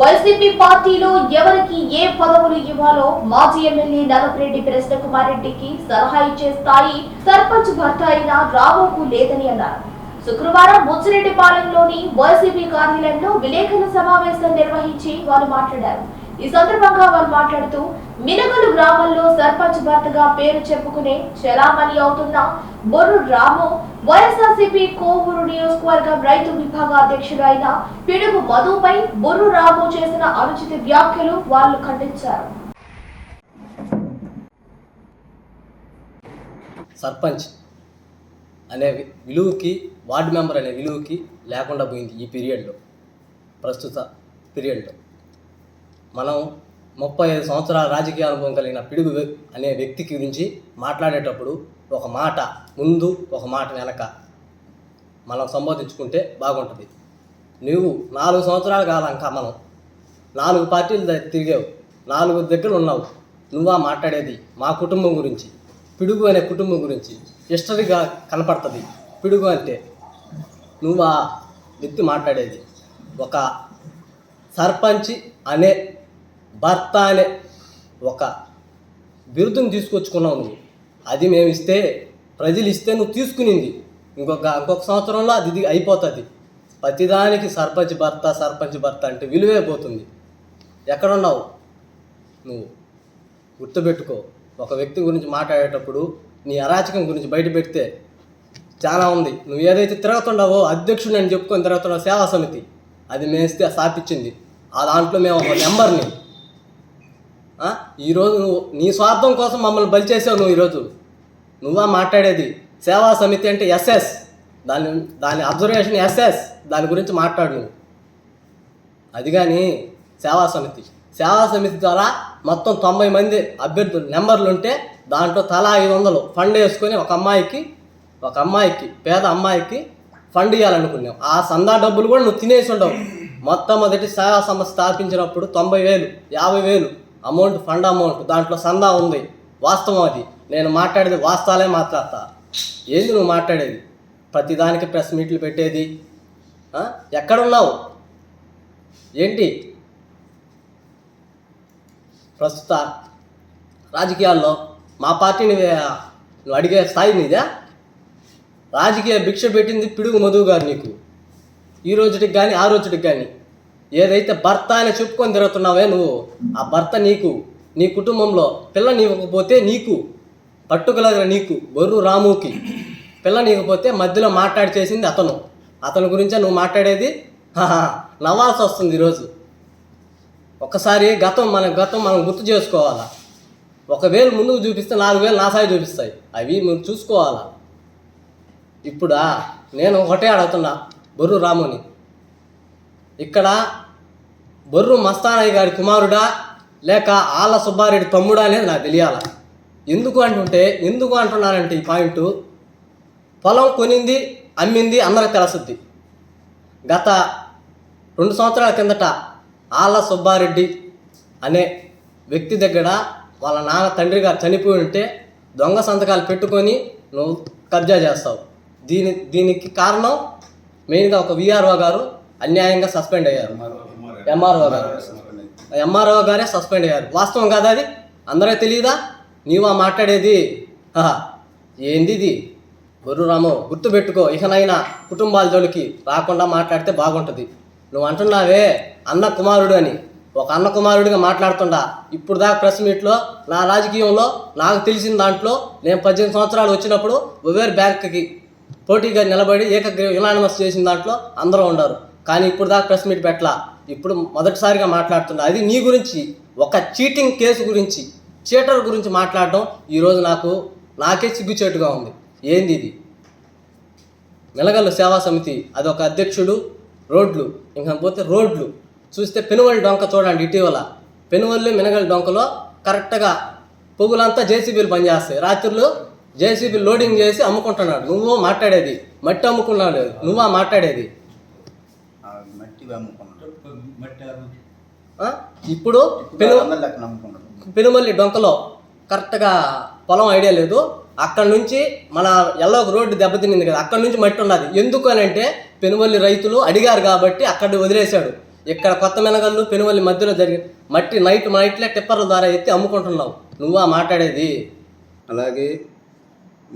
YCP పార్టీలో ఎవరికి ఏ పదవులు ఇవ్వాలో మాజీ ఎమ్మెల్యే నలపరెడ్డి కృష్ణ కుమార్ రెడ్డికి సలహా ఇచ్చే స్థాయి సర్పంచ్ భర్త అయిన రావుకు లేదని అన్నారు. శుక్రవారం ముచ్చిరెడ్డిపాలెంలోని వైసీపీ కార్యాలయంలో విలేకరుల సమావేశం నిర్వహించి వారు మాట్లాడారు. ఈ సందర్భంగా వారు మాట్లాడుతూ మినగలు గ్రామంలో సర్పంచ్ భర్తగా పేరు చెప్పుకునే చలామణి అవుతున్న బొర్రు రాము వైఎస్ఆర్సీపీ కోవూరు నియోజకవర్గం రైతు విభాగ అధ్యక్షుడైన పిడుగు మధుపై బొర్రు రాము చేసిన అనుచిత వ్యాఖ్యలు వాళ్ళు ఖండించారు. సర్పంచ్ అనే విలువకి వార్డు మెంబర్ అనే విలువకి లేకుండా పోయింది ఈ పీరియడ్లో ప్రస్తుత పీరియడ్లో. మనం ముప్పై ఐదు సంవత్సరాల రాజకీయ అనుభవం కలిగిన పిడుగు అనే వ్యక్తి గురించి మాట్లాడేటప్పుడు ఒక మాట ముందు ఒక మాట వెనక మనం సంబోధించుకుంటే బాగుంటుంది. నువ్వు నాలుగు సంవత్సరాల కాలం ఇంకా మనం నాలుగు పార్టీలు తిరిగావు నాలుగు దగ్గర ఉన్నావు. నువ్వా మాట్లాడేది మా కుటుంబం గురించి. పిడుగు అనే కుటుంబం గురించి హిస్టరీగా కనపడుతుంది. పిడుగు అంటే నువ్వా వ్యక్తి మాట్లాడేది. ఒక సర్పంచ్ అనే భర్త అనే ఒక బిరుదుని తీసుకొచ్చుకున్నావు నువ్వు. అది మేము ఇస్తే ప్రజలు ఇస్తే నువ్వు తీసుకునింది. ఇంకొక ఇంకొక సంవత్సరంలో అది ఇది అయిపోతుంది. ప్రతిదానికి సర్పంచ్ భర్త సర్పంచ్ భర్త అంటే విలువే పోతుంది. ఎక్కడున్నావు? నువ్వు గుర్తుపెట్టుకో. ఒక వ్యక్తి గురించి మాట్లాడేటప్పుడు నీ అరాచకం గురించి బయట పెడితే చాలా ఉంది. నువ్వు ఏదైతే తిరుగుతుండవో అధ్యక్షుడు అని చెప్పుకొని తిరుగుతున్నావు సేవా సమితి. అది మేస్తే స్థాపించింది ఆ దాంట్లో మేము ఒక నెంబర్ని ఈరోజు నువ్వు నీ స్వార్థం కోసం మమ్మల్ని బలి చేసావు నువ్వు ఈరోజు. నువ్వా మాట్లాడేది? సేవా సమితి అంటే ఎస్ఎస్. దాని దాని అబ్జర్వేషన్ ఎస్ఎస్. దాని గురించి మాట్లాడు నువ్వు. అది కానీ సేవా సమితి. సేవా సమితి ద్వారా మొత్తం తొంభై మంది అభ్యర్థులు నెంబర్లు ఉంటే దాంట్లో తలా ఐదు వందలు ఫండ్ వేసుకొని ఒక అమ్మాయికి ఒక అమ్మాయికి పేద అమ్మాయికి ఫండ్ ఇవ్వాలనుకున్నావు ఆ సందా డబ్బులు కూడా నువ్వు తినేసి ఉండవు. మొట్టమొదటి మొదటి సేవా సంస్థ స్థాపించినప్పుడు తొంభై వేలు యాభై వేలు అమౌంట్ ఫండ్ అమౌంట్ దాంట్లో సందా ఉంది. వాస్తవం అది. నేను మాట్లాడేది వాస్తవాలే మాట్లాడతా. ఏంది నువ్వు మాట్లాడేది? ప్రతిదానికి ప్రెస్ మీట్లు పెట్టేది. ఎక్కడున్నావు? ఏంటి? ప్రస్తుత రాజకీయాల్లో మా పార్టీని నువ్వు అడిగే స్థాయి నీదా? రాజకీయ భిక్ష పెట్టింది పిడుగు మధువు గారు నీకు. ఈ రోజుటికి కానీ ఆ రోజుకి కానీ ఏదైతే భర్త అని చెప్పుకొని తిరుగుతున్నావే నువ్వు ఆ భర్త నీకు నీ కుటుంబంలో పిల్లని ఇవ్వకపోతే నీకు పట్టుకలగిన నీకు బొర్రు రాముకి. పిల్ల నీకపోతే మధ్యలో మాట్లాడి చేసింది అతను. అతని గురించే నువ్వు మాట్లాడేది? నవ్వాల్సి వస్తుంది ఈరోజు. ఒకసారి గతం మన గతం మనం గుర్తు చేసుకోవాలా? ఒకవేళ ముందుకు చూపిస్తే నాలుగు వేలు నా సాయి చూపిస్తాయి. అవి మీరు చూసుకోవాలా? ఇప్పుడా నేను ఒకటే అడుగుతున్నా బొర్రు రాముని. ఇక్కడ బొర్రు మస్తానయ్య గారి కుమారుడా లేక ఆళ్ళ సుబ్బారెడ్డి తమ్ముడా అనేది నాకు తెలియాల. ఎందుకు అంటుంటే ఎందుకు అంటున్నానంటే ఈ పాయింట్ పొలం కొనింది అమ్మింది అందరికి తెలుసుద్ది. గత రెండు సంవత్సరాల కిందట ఆళ్ళ సుబ్బారెడ్డి అనే వ్యక్తి దగ్గర వాళ్ళ నాన్న తండ్రి గారు చనిపోయి ఉంటే దొంగ సంతకాలు పెట్టుకొని నువ్వు కబ్జా చేస్తావు. దీని దీనికి కారణం మెయిన్గా ఒక విఆర్ఓ గారు అన్యాయంగా సస్పెండ్ అయ్యారు. ఎంఆర్ఓ గారు. ఎంఆర్ఓ గారే సస్పెండ్ అయ్యారు. వాస్తవం కాదా అది? అందరూ తెలియదా నీవా మాట్లాడేది? ఏంది ఇది? బొర్రు గుర్తుపెట్టుకో. ఇకనైనా కుటుంబాల జోలికి రాకుండా మాట్లాడితే బాగుంటుంది. నువ్వు అంటున్నావే అన్న కుమారుడు అని. ఒక అన్న కుమారుడిగా మాట్లాడుతుండా. ఇప్పుడు దాకా ప్రెస్ మీట్లో నా రాజకీయంలో నాకు తెలిసిన దాంట్లో నేను పద్దెనిమిది సంవత్సరాలు వచ్చినప్పుడు ఉబేర్ బ్యాంక్కి పోటీగా నిలబడి ఏకగ్రీవ యునానిమస్ చేసిన దాంట్లో అందరూ ఉండరు. కానీ ఇప్పుడు దాకా ప్రెస్ మీట్ పెట్టలా. ఇప్పుడు మొదటిసారిగా మాట్లాడుతున్నా. అది నీ గురించి ఒక చీటింగ్ కేసు గురించి చీటర్ గురించి మాట్లాడడం ఈరోజు నాకు నాకే సిగ్గుచేటుగా ఉంది. ఏంది ఇది? మెలగల్లు సేవా సమితి అదొక అధ్యక్షుడు రోడ్లు ఇంకా పోతే రోడ్లు. చూస్తే పెనువల్లి డొంక చూడండి ఇటీవల. పెనువల్లి మినగల్ డొంకలో కరెక్ట్గా పొగులంతా జేసీబీలు పనిచేస్తాయి. రాత్రులు జేసీబీ లోడింగ్ చేసి అమ్ముకుంటున్నాడు. నువ్వు మాట్లాడేది. మట్టి అమ్ముకున్నాడు. నువ్వా మాట్లాడేది ఆ మట్టి అమ్ముకున్నాడు ఆ? ఇప్పుడు పెను పెనుమల్లి డొంకలో కరెక్ట్గా పొలం ఐడియా లేదు. అక్కడ నుంచి మన ఎల్లో రోడ్డు దెబ్బతినింది కదా అక్కడ నుంచి మట్టి ఉన్నది. ఎందుకు అని అంటే పెనుమల్లి రైతులు అడిగారు కాబట్టి అక్కడ వదిలేశాడు. ఇక్కడ కొత్త మెనగల్లు పెనువల్లి మధ్యలో జరిగి మట్టి నైట్ నైట్లే టిప్పర్ల ద్వారా ఎత్తి అమ్ముకుంటున్నావు. నువ్వా మాట్లాడేది? అలాగే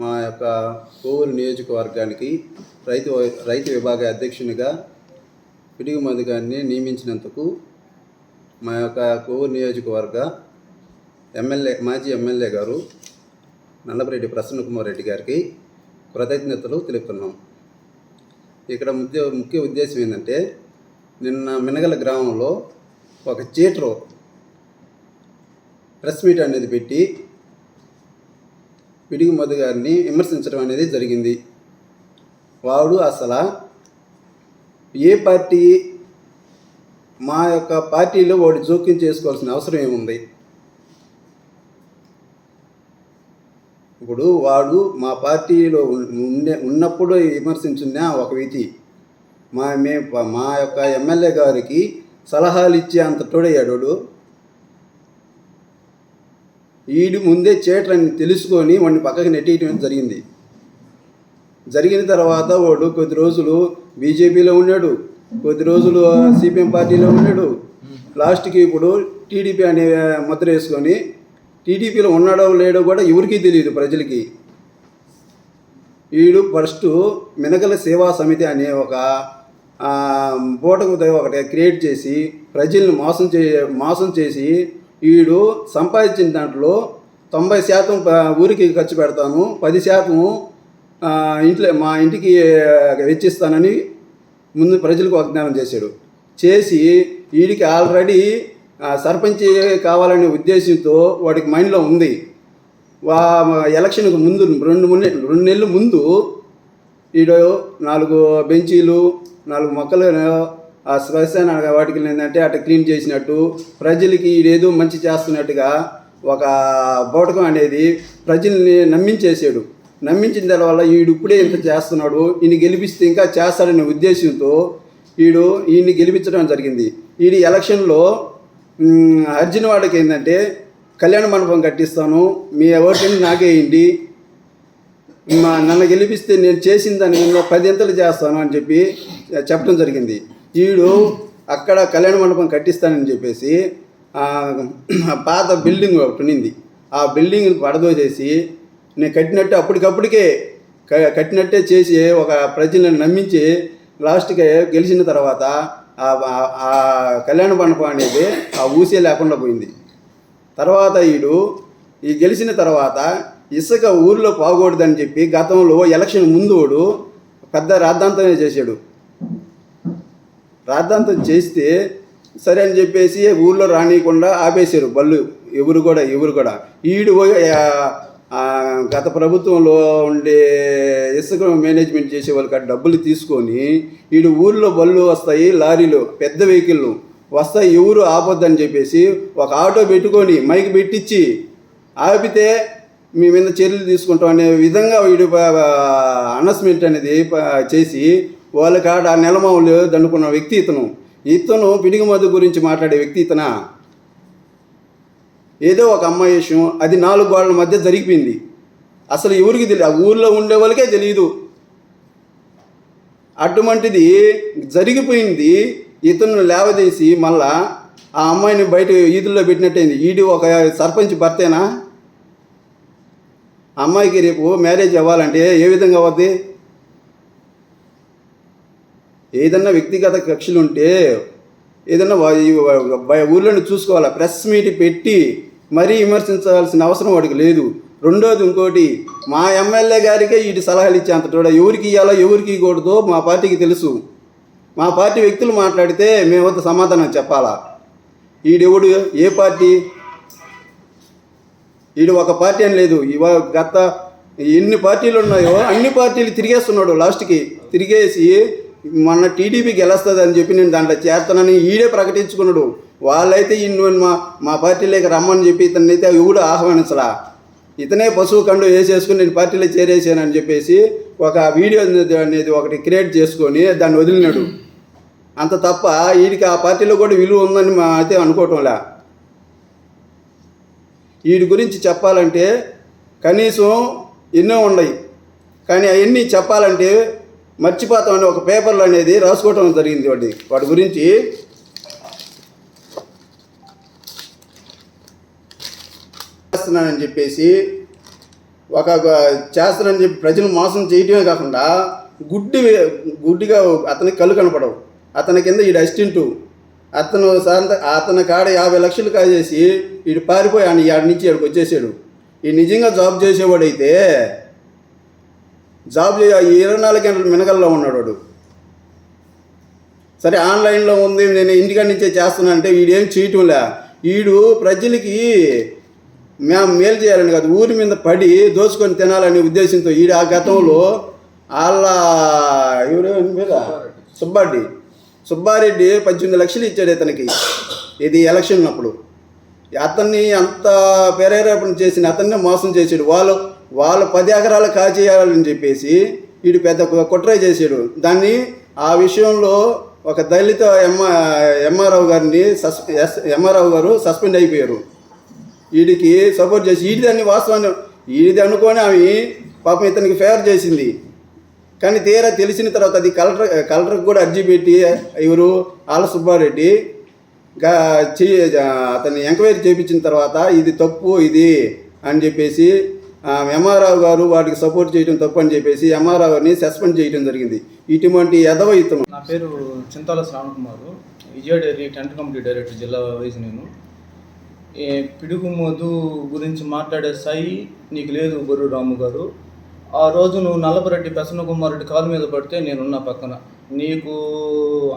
మా యొక్క కోవూరు నియోజకవర్గానికి రైతు రైతు విభాగ అధ్యక్షునిగా పిడుగు మధు గారిని నియమించినందుకు మా యొక్క కోవూరు నియోజకవర్గ ఎమ్మెల్యే మాజీ ఎమ్మెల్యే గారు నల్లపరెడ్డి ప్రసన్న కుమార్ రెడ్డి గారికి కృతజ్ఞతలు తెలుపుతున్నాం. ఇక్కడ ముఖ్య ముఖ్య ఉద్దేశం ఏంటంటే నిన్న మినగల గ్రామంలో ఒక చీటరు ప్రెస్ మీట్ అనేది పెట్టి పిడుగు మధు గారిని విమర్శించడం అనేది జరిగింది. వాడు అసలు ఏ పార్టీ మా యొక్క పార్టీలో వాడు జోక్యం చేసుకోవాల్సిన అవసరం ఏముంది? ఇప్పుడు వాడు మా పార్టీలో ఉండే ఉన్నప్పుడు విమర్శించిన ఒక విధి మా మే మా యొక్క ఎమ్మెల్యే గారికి సలహాలు ఇచ్చే అంత తోడయ్యాడు వాడు. ఈడు ముందే చేటరని తెలుసుకొని వాడిని పక్కకి నెట్టేయటం జరిగింది. జరిగిన తర్వాత వాడు కొద్ది రోజులు బీజేపీలో ఉన్నాడు. కొద్ది రోజులు సిపిఎం పార్టీలో ఉన్నాడు. లాస్ట్కి ఇప్పుడు టీడీపీ అనే ముద్ర వేసుకొని టీడీపీలో ఉన్నాడో లేడో కూడా ఎవరికీ తెలియదు ప్రజలకి. వీడు ఫస్ట్ మినకల సేవా సమితి అనే ఒక బోటకు బూటకు ఒకటి క్రియేట్ చేసి ప్రజల్ని మోసం చే మోసం చేసి వీడు సంపాదించిన దాంట్లో తొంభై శాతం ఊరికి ఖర్చు పెడతాను పది శాతం ఇంట్లో మా ఇంటికి వెచ్చిస్తానని ముందు ప్రజలకు వాగ్దానం చేశాడు. చేసి వీడికి ఆల్రెడీ సర్పంచి సర్పంచ్ కావాలనే ఉద్దేశంతో వాడికి మైండ్లో ఉంది. వా ఎలక్షన్కు ముందు రెండు రెండు నెలల ముందు ఈడు నాలుగు బెంచీలు నాలుగు మొక్కలు ఆ శ్మశాన వాటికి ఏంటంటే అటు క్లీన్ చేసినట్టు ప్రజలకి ఏదో మంచి చేస్తున్నట్టుగా ఒక బోటకం అనేది ప్రజల్ని నమ్మించేసాడు. నమ్మించిన దానివల్ల వీడు ఇప్పుడే ఇంత చేస్తున్నాడు ఈయన గెలిపిస్తే ఇంకా చేస్తాడనే ఉద్దేశంతో వీడు ఈయన్ని గెలిపించడం జరిగింది. ఈడు ఎలక్షన్లో అర్జున్ వాడికి ఏంటంటే కళ్యాణ మండపం కట్టిస్తాను మీ ఓటిని నాకేయండి మా నన్ను గెలిపిస్తే నేను చేసిన దాని మీద పదింతలు చేస్తాను అని చెప్పి చెప్పడం జరిగింది. వీడు అక్కడ కళ్యాణ మండపం కట్టిస్తానని చెప్పేసి పాత బిల్డింగ్ ఒకటి ఉన్నింది. ఆ బిల్డింగ్ పడదోసేసి నేను కట్టినట్టు అప్పటికప్పటికే క- కట్టినట్టే చేసి ఒక ప్రజలను నమ్మించి లాస్ట్కి గెలిచిన తర్వాత ఆ- కళ్యాణ మండపం అనేది ఆ ఊసే లేకుండా పోయింది. తర్వాత వీడు ఈ గెలిచిన తర్వాత ఇసుక ఊర్లో పోకూడదని చెప్పి గతంలో ఎలక్షన్ ముందు వాడు పెద్ద రాద్ధాంతమే చేశాడు. రాద్ధాంతం చేస్తే సరే అని చెప్పేసి ఊర్లో రానియకుండా ఆపేశారు బళ్ళు. ఎవరు కూడా ఎవరు కూడా. ఈడు గత ప్రభుత్వంలో ఉండే ఇసుక మేనేజ్మెంట్ చేసే వాళ్ళకి డబ్బులు తీసుకొని వీడు ఊర్లో బళ్ళు వస్తాయి లారీలు పెద్ద వెహికల్లు వస్తాయి ఎవరు ఆపొద్దని చెప్పేసి ఒక ఆటో పెట్టుకొని మైక్ పెట్టించి ఆపితే మీ మీద చర్యలు తీసుకుంటాం అనే విధంగా వీడు అనౌన్స్మెంట్ అనేది చేసి వాళ్ళ కాడ నెలమావులు దండుకున్న వ్యక్తి ఇతను. ఇతను పిడిగి మధు గురించి మాట్లాడే వ్యక్తి ఇతనా? ఏదో ఒక అమ్మాయి విషయం అది నాలుగు గోడల మధ్య జరిగిపోయింది. అసలు ఎవరికి తెలియదు ఆ ఊర్లో ఉండే వాళ్ళకే తెలియదు అటువంటిది జరిగిపోయింది. ఇతను లేవదీసి మళ్ళా ఆ అమ్మాయిని బయట ఈదుల్లో పెట్టినట్టయింది. ఈడి ఒక సర్పంచ్ భర్తేనా? అమ్మాయికి రేపు మ్యారేజ్ అవ్వాలంటే ఏ విధంగా అవ్వద్ది ఏదన్నా వ్యక్తిగత కక్షలు ఉంటే ఏదన్నా వా- ఊర్లోనే చూసుకోవాలా. ప్రెస్ మీట్ పెట్టి మరీ విమర్శించాల్సిన అవసరం వాడికి లేదు. రెండోది ఇంకోటి మా ఎమ్మెల్యే గారికే వీటి సలహాలు ఇచ్చేంత కూడా ఎవరికి ఇవ్వాలో ఎవరికి ఇవ్వకూడదో మా పార్టీకి తెలుసు. మా పార్టీ వ్యక్తులు మాట్లాడితే మేము వద్ద సమాధానం చెప్పాలా? ఈడెవడు? ఏ పార్టీ? ఈడు ఒక పార్టీ అని లేదు. ఇవా గత ఎన్ని పార్టీలు ఉన్నాయో అన్ని పార్టీలు తిరిగేస్తున్నాడు లాస్ట్కి. తిరిగేసి మొన్న టీడీపీ గెలుస్తుంది అని చెప్పి నేను దాంట్లో చేస్తానని ఈడే ప్రకటించుకున్నాడు. వాళ్ళైతే ఇన్ని మా మా పార్టీలోకి రమ్మని చెప్పి ఇతన్ని అయితే ఎవడు ఆహ్వానించరా ఇతనే పశువు కండు వేసేసుకుని నేను పార్టీలో చేరేసానని చెప్పేసి ఒక వీడియో అనేది అనేది ఒకటి క్రియేట్ చేసుకొని దాన్ని వదిలినాడు. అంత తప్ప వీడికి ఆ పార్టీలో కూడా విలువ ఉందని మా అయితే అనుకోవటంలా. వీడి గురించి చెప్పాలంటే కనీసం ఎన్నో ఉన్నాయి. కానీ అవన్నీ చెప్పాలంటే మర్చిపోతామని ఒక పేపర్లో అనేది రాసుకోవటం జరిగింది వాడి వాడి గురించి చేస్తున్నానని చెప్పేసి ఒక చేస్తానని చేస్తున్నానని చెప్పి ప్రజలు మోసం చేయటమే కాకుండా గుడ్డి గుడ్డిగా అతనికి కళ్ళు కనపడవు. అతని కింద ఈ అసిస్టెంటు. అతను సాంత అతని కాడ యాభై లక్షలు కాజేసి వీడు పారిపోయి ఆయన ఆడి నుంచి ఇక్కడికి వచ్చేసాడు. ఈ నిజంగా జాబ్ చేసేవాడైతే జాబ్ చే ఇరవై నాలుగు గంటలు మినగల్లో ఉన్నాడు వాడు. సరే ఆన్లైన్లో ఉంది నేను ఇంటికాడ నుంచే చేస్తున్నా అంటే వీడేం చేయటంలే. వీడు ప్రజలకి మేము మేలు చేయాలని కాదు. ఊరి మీద పడి దోచుకొని తినాలనే ఉద్దేశంతో ఈడు ఆ గతంలో వాళ్ళ ఎవరు మీద సుబ్బారెడ్డి. సుబ్బారెడ్డి పద్దెనిమిది లక్షలు ఇచ్చాడు ఇతనికి. ఇది ఎలక్షన్ అప్పుడు అతన్ని అంత పేరేరేపణ చేసిన అతన్ని మోసం చేసాడు వాళ్ళు వాళ్ళు పది ఎకరాలు కాజేయాలని చెప్పేసి వీడు పెద్ద కుట్ర చేశాడు. దాన్ని ఆ విషయంలో ఒక దళిత ఎమ్మ ఎంఆర్ఓ గారిని సస్ ఎస్ ఎంఆర్ఓ గారు సస్పెండ్ అయిపోయారు. వీడికి సపోర్ట్ చేసి వీడిది అన్ని వాస్తవాన్ని వీడిది అనుకొని ఆమె పాపం ఇతనికి ఫేవర్ చేసింది. కానీ తీరా తెలిసిన తర్వాత అది కలెక్టర్ కలెక్టర్కి కూడా అర్జీ పెట్టి ఎవరు ఆల సుబ్బారెడ్డి అతన్ని ఎంక్వైరీ చేయించిన తర్వాత ఇది తప్పు ఇది అని చెప్పేసి ఎంఆర్ఆవు గారు వాటికి సపోర్ట్ చేయడం తప్పు అని చెప్పేసి ఎంఆర్ఆవు గారిని సస్పెండ్ చేయడం జరిగింది. ఇటువంటి ఎదవ ఇతను. నా పేరు Chintala Shravan Kumar. Vijaya dairy tent company director జిల్లా వైజ్ నేను. పిడుగు మధు గురించి మాట్లాడే స్థాయి నీకు లేదు బొర్రు రాము గారు. ఆ రోజు నువ్వు నల్లపరెడ్డి ప్రసన్న కుమార్ రెడ్డి కాలు మీద పడితే నేనున్న పక్కన. నీకు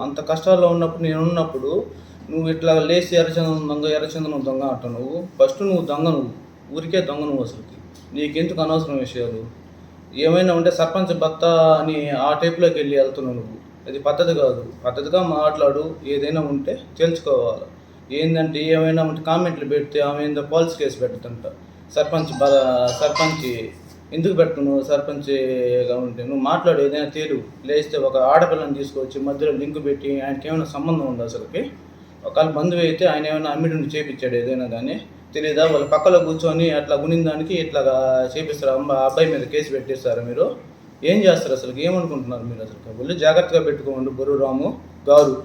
అంత కష్టాల్లో ఉన్నప్పుడు నేనున్నప్పుడు నువ్వు ఇట్లా లేచి ఎర్రచందనం దొంగ ఎర్రచందనం దొంగ అంట నువ్వు ఫస్ట్ నువ్వు దొంగ నువ్వు. ఊరికే దొంగ నువ్వు అసలుకి. నీకెందుకు అనవసరం విషయాలు? ఏమైనా ఉంటే సర్పంచ్ భర్త అని ఆ టైప్లోకి వెళ్ళి వెళ్తున్నావు నువ్వు. అది పద్ధతి కాదు. పద్ధతిగా మాట్లాడు. ఏదైనా ఉంటే తెలుసుకోవాలి. ఏంటంటే ఏమైనా ఉంటే కామెంట్లు పెడితే ఆమె ఏందో పాలసీ కేసు పెడుతుంట. సర్పంచ్ బ సర్పంచ్ ఎందుకు పెడుతున్నావు? సర్పంచ్గా ఉంటే నువ్వు మాట్లాడు ఏదైనా తేలు. లేస్తే ఒక ఆడపిల్లని తీసుకొచ్చి మధ్యలో లింక్ పెట్టి ఆయనకి ఏమైనా సంబంధం ఉందా అసలుకి? ఒకవేళ బంధువు అయితే ఆయన ఏమైనా అమ్మిడిని చేపించాడు ఏదైనా కానీ తెలియదా వాళ్ళ పక్కలో కూర్చొని అట్లా గునిన దానికి ఇట్లాగా చేపిస్తారు. అమ్మ అబ్బాయి మీద కేసు పెట్టేస్తారు మీరు? ఏం చేస్తారు అసలు ఏమనుకుంటున్నారు మీరు అసలు ఒళ్ళు జాగ్రత్తగా పెట్టుకోండి బొర్రు రాము గారు.